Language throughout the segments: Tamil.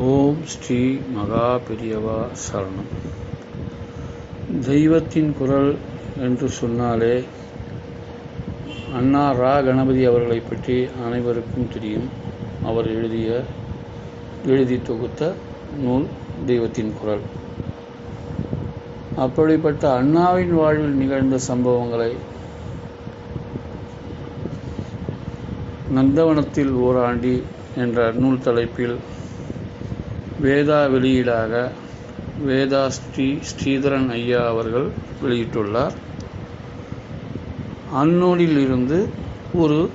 ஓம் ஸ்ரீ மகா பெரியவா சரணம். தெய்வத்தின் குரல் என்று சொன்னாலே அண்ணா ரா கணபதி அவர்களை பற்றி அனைவருக்கும் தெரியும். அவர் எழுதிய எழுதி தொகுத்த நூல் தெய்வத்தின் குரல். அப்படிப்பட்ட அண்ணாவின் வாழ்வில் நிகழ்ந்த சம்பவங்களை நந்தவனத்தில் ஓராண்டி என்ற நூல் தலைப்பில் வேதா வெளியீடாக வேதா ஸ்ரீ ஸ்ரீதரன் ஐயா அவர்கள் வெளியிட்டுள்ளார். அந்நூலில் இருந்து ஒரு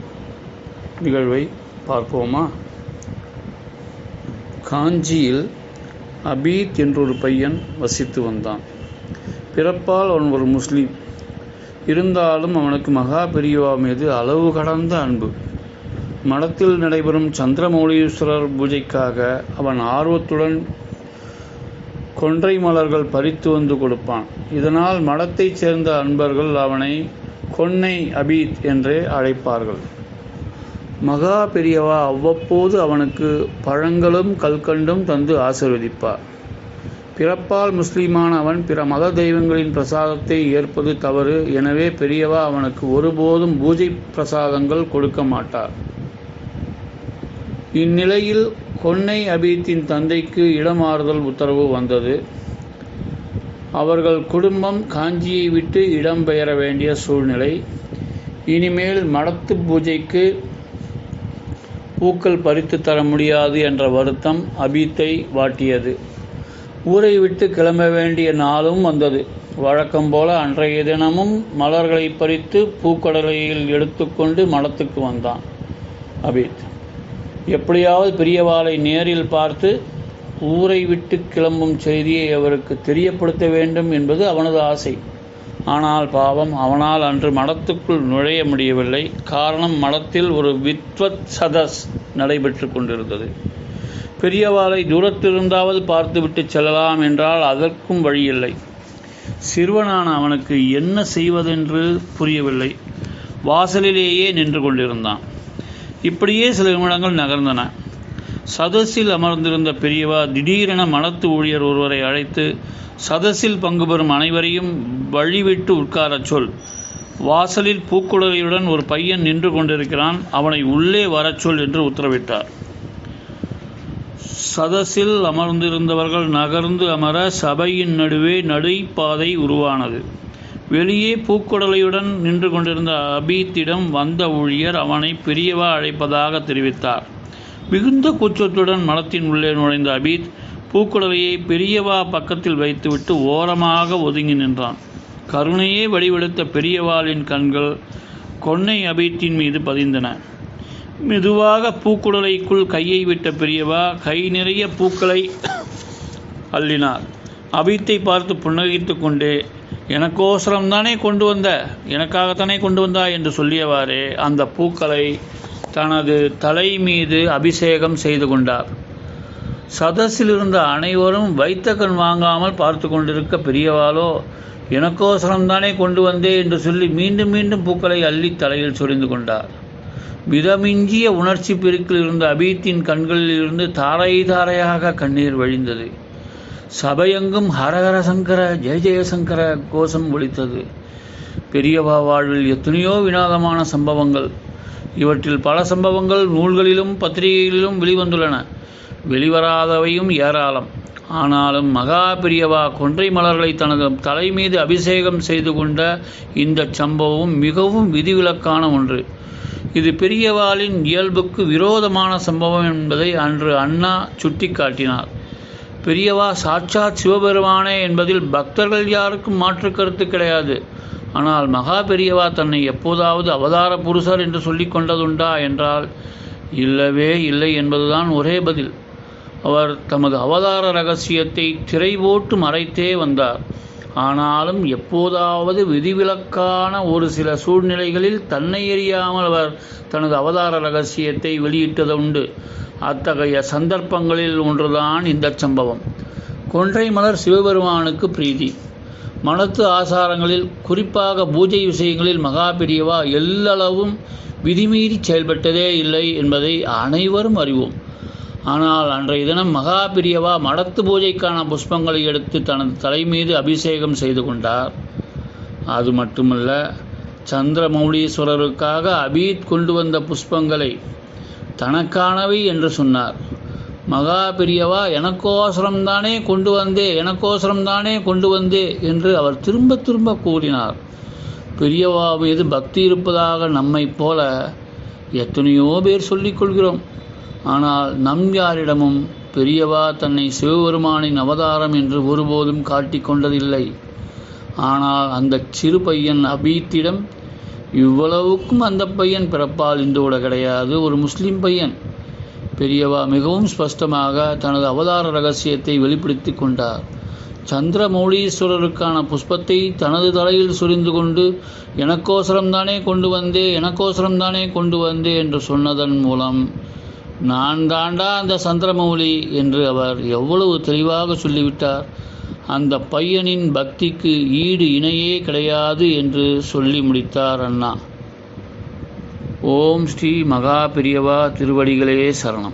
நிகழ்வை பார்ப்போமா? காஞ்சியில் அபீத் என்றொரு பையன் வசித்து வந்தான். பிறப்பால் அவன் ஒரு முஸ்லீம். இருந்தாலும் அவனுக்கு மகா பெரியவா மீது அளவு கடந்த அன்பு. மடத்தில் நடைபெறும் சந்திரமௌலீஸ்வரர் பூஜைக்காக அவன் ஆர்வத்துடன் கொன்றை மலர்கள் பறித்து வந்து கொடுப்பான். இதனால் மடத்தைச் சேர்ந்த அன்பர்கள் அவனை கொன்னை அபீத் என்றே அழைப்பார்கள். மகா பெரியவா அவ்வப்போது அவனுக்கு பழங்களும் கல்கண்டும் தந்து ஆசிர்வதிப்பார். பிறப்பால் முஸ்லீமான அவன் பிற மத தெய்வங்களின் பிரசாதத்தை ஏற்பது தவறு. எனவே பெரியவா அவனுக்கு ஒருபோதும் பூஜை பிரசாதங்கள் கொடுக்க மாட்டார். இந்நிலையில் கொன்னை அபீத்தின் தந்தைக்கு இடமாறுதல் உத்தரவு வந்தது. அவர்கள் குடும்பம் காஞ்சியை விட்டு இடம்பெயர வேண்டிய சூழ்நிலை. இனிமேல் மடத்து பூஜைக்கு பூக்கள் பறித்து தர முடியாது என்ற வருத்தம் அபீத்தை வாட்டியது. ஊரை விட்டு கிளம்ப வேண்டிய நாளும் வந்தது. வழக்கம் போல அன்றைய தினமும் மலர்களை பறித்து பூக்கடலையில் எடுத்துக்கொண்டு மடத்துக்கு வந்தான் அபீத். எப்படியாவது பெரியவாளை நேரில் பார்த்து ஊரை விட்டு கிளம்பும் செய்தியை அவருக்கு தெரியப்படுத்த வேண்டும் என்பது அவனது ஆசை. ஆனால் பாவம் அவனால் அன்று மடத்துக்குள் நுழைய முடியவில்லை. காரணம் மடத்தில் ஒரு வித்வத் சதஸ் நடைபெற்று கொண்டிருந்தது. பெரியவாளை தூரத்திலிருந்தாவது பார்த்துவிட்டு செல்லலாம் என்றால் அதற்கும் வழியில்லை. சிறுவனான அவனுக்கு என்ன செய்வதென்று புரியவில்லை. வாசலிலேயே நின்று கொண்டிருந்தான். இப்படியே சில நிமிடங்கள் நகர்ந்தன. சதஸில் அமர்ந்திருந்த பெரியவா திடீரென மனத்து ஊழியர் ஒருவரை அழைத்து சதஸில் பங்கு பெறும் அனைவரையும் வழிவிட்டு உட்காரச் சொல். வாசலில் பூக்குழலியுடன் ஒரு பையன் நின்று கொண்டிருக்கிறான். அவனை உள்ளே வரச் சொல் என்று உத்தரவிட்டார். சதஸில் அமர்ந்திருந்தவர்கள் நகர்ந்து அமர சபையின் நடுவே நடைபாதை உருவானது. வெளியே பூக்குடலையுடன் நின்று கொண்டிருந்த அபீத்திடம் வந்த ஊழியர் அவனை பெரியவா அழைப்பதாக தெரிவித்தார். மிகுந்த கூச்சத்துடன் மலத்தின் உள்ளே நுழைந்த அபீத் பூக்குடலையை பெரியவா பக்கத்தில் வைத்துவிட்டு ஓரமாக ஒதுங்கி நின்றான். கருணையே வடிவெடுத்த பெரியவாளின் கண்கள் கொன்னை அபீத்தின் மீது பதிந்தன. மெதுவாக பூக்குடலைக்குள் கையை விட்ட பெரியவா கை நிறைய பூக்களை அள்ளினார். அபீத்தை பார்த்து புன்னகைத்து கொண்டே எனக்கோசரம் தானே கொண்டு வந்த? எனக்காகத்தானே கொண்டு வந்தா என்று சொல்லியவாறே அந்த பூக்களை தனது தலை மீது அபிஷேகம் செய்து கொண்டார். சதஸில் இருந்த அனைவரும் வைத்த கண் வாங்காமல் பார்த்து கொண்டிருக்க பெரியவாளோ எனக்கோசரம் தானே கொண்டு வந்தே என்று சொல்லி மீண்டும் மீண்டும் பூக்களை அள்ளி தலையில் சொரிந்து கொண்டார். மிதமிஞ்சிய உணர்ச்சி பெருக்கில் இருந்த அபீத்தின் கண்களில் இருந்து தாரை தாரையாக கண்ணீர் வழிந்தது. சபையெங்கும் ஹரஹர சங்கர ஜெய ஜெயசங்கர கோஷம் ஒலித்தது. பெரியவா வாழ்வில் எத்தனையோ வினோதமான சம்பவங்கள். இவற்றில் பல சம்பவங்கள் நூல்களிலும் பத்திரிகைகளிலும் வெளிவந்துள்ளன. வெளிவராதவையும் ஏராளம். ஆனாலும் மகா பெரியவா கொன்றை மலர்களை தனது தலை மீது அபிஷேகம் செய்து கொண்ட இந்த சம்பவம் மிகவும் விதிவிலக்கான ஒன்று. இது பெரியவாளின் இயல்புக்கு விரோதமான சம்பவம் என்பதை அன்று அண்ணா சுட்டிக்காட்டினார். பெரியவா சாட்சாத் சிவபெருமானே என்பதில் பக்தர்கள் யாருக்கும் மாற்று கருத்து கிடையாது. ஆனால் மகா பெரியவா தன்னை எப்போதாவது அவதார புருஷர் என்று சொல்லி கொண்டதுண்டா என்றால் இல்லவே இல்லை என்பதுதான் ஒரே பதில். அவர் தமது அவதார ரகசியத்தை திரை போட்டு மறைத்தே வந்தார். ஆனாலும் எப்போதாவது விதிவிலக்கான ஒரு சில சூழ்நிலைகளில் தன்னை எறியாமல் அவர் தனது அவதார ரகசியத்தை வெளியிட்டது உண்டு அத்தகைய சந்தர்ப்பங்களில் ஒன்றுதான் இந்த சம்பவம். கொன்றை மலர் சிவபெருமானுக்கு பிரீதி. மனத்து ஆசாரங்களில் குறிப்பாக பூஜை விஷயங்களில் மகாபிரியவா எல்லளவும் விதிமீறி செயல்பட்டதே இல்லை என்பதை அனைவரும் அறிவோம். ஆனால் அன்றைய தினம் மகாபிரியவா மடத்து பூஜைக்கான புஷ்பங்களை எடுத்து தனது தலை மீது அபிஷேகம் செய்து கொண்டார். அது மட்டுமல்ல சந்திரமௌலீஸ்வரருக்காக அபீத் கொண்டு வந்த புஷ்பங்களை தனக்கானவை என்று சொன்னார். மகா பெரியவா எனக்கோசரம்தானே கொண்டு வந்தே எனக்கோசரம்தானே கொண்டு வந்தே என்று அவர் திரும்ப திரும்ப கூறினார். பெரியவா மீது பக்தி இருப்பதாக நம்மைப் போல எத்தனையோ பேர் சொல்லிக் கொள்கிறோம். ஆனால் நம் யாரிடமும் பெரியவா தன்னை சிவபெருமானின் அவதாரம் என்று ஒருபோதும் காட்டிக் கொண்டதில்லை. ஆனால் அந்த சிறு பையன் அபீத்திடம் இவ்வளவுக்கும் அந்த பையன் பிறப்பால் இந்து கிடையாது ஒரு முஸ்லீம் பையன். பெரியவா மிகவும் ஸ்பஷ்டமாக தனது அவதார ரகசியத்தை வெளிப்படுத்தி கொண்டார். சந்திரமௌலீஸ்வரருக்கான புஷ்பத்தை தனது தலையில் சுரிந்து கொண்டு எனக்கோசரம்தானே கொண்டு வந்தே எனக்கோசரம்தானே கொண்டு வந்தே என்று சொன்னதன் மூலம் நான் தாண்டா அந்த சந்திரமௌலி என்று அவர் எவ்வளவு தெளிவாக சொல்லிவிட்டார். அந்த பையனின் பக்திக்கு ஈடு இணையே கிடையாது என்று சொல்லி முடித்தார் அண்ணா. ஓம் ஸ்ரீ மகா பெரியவா திருவடிகளே சரணம்.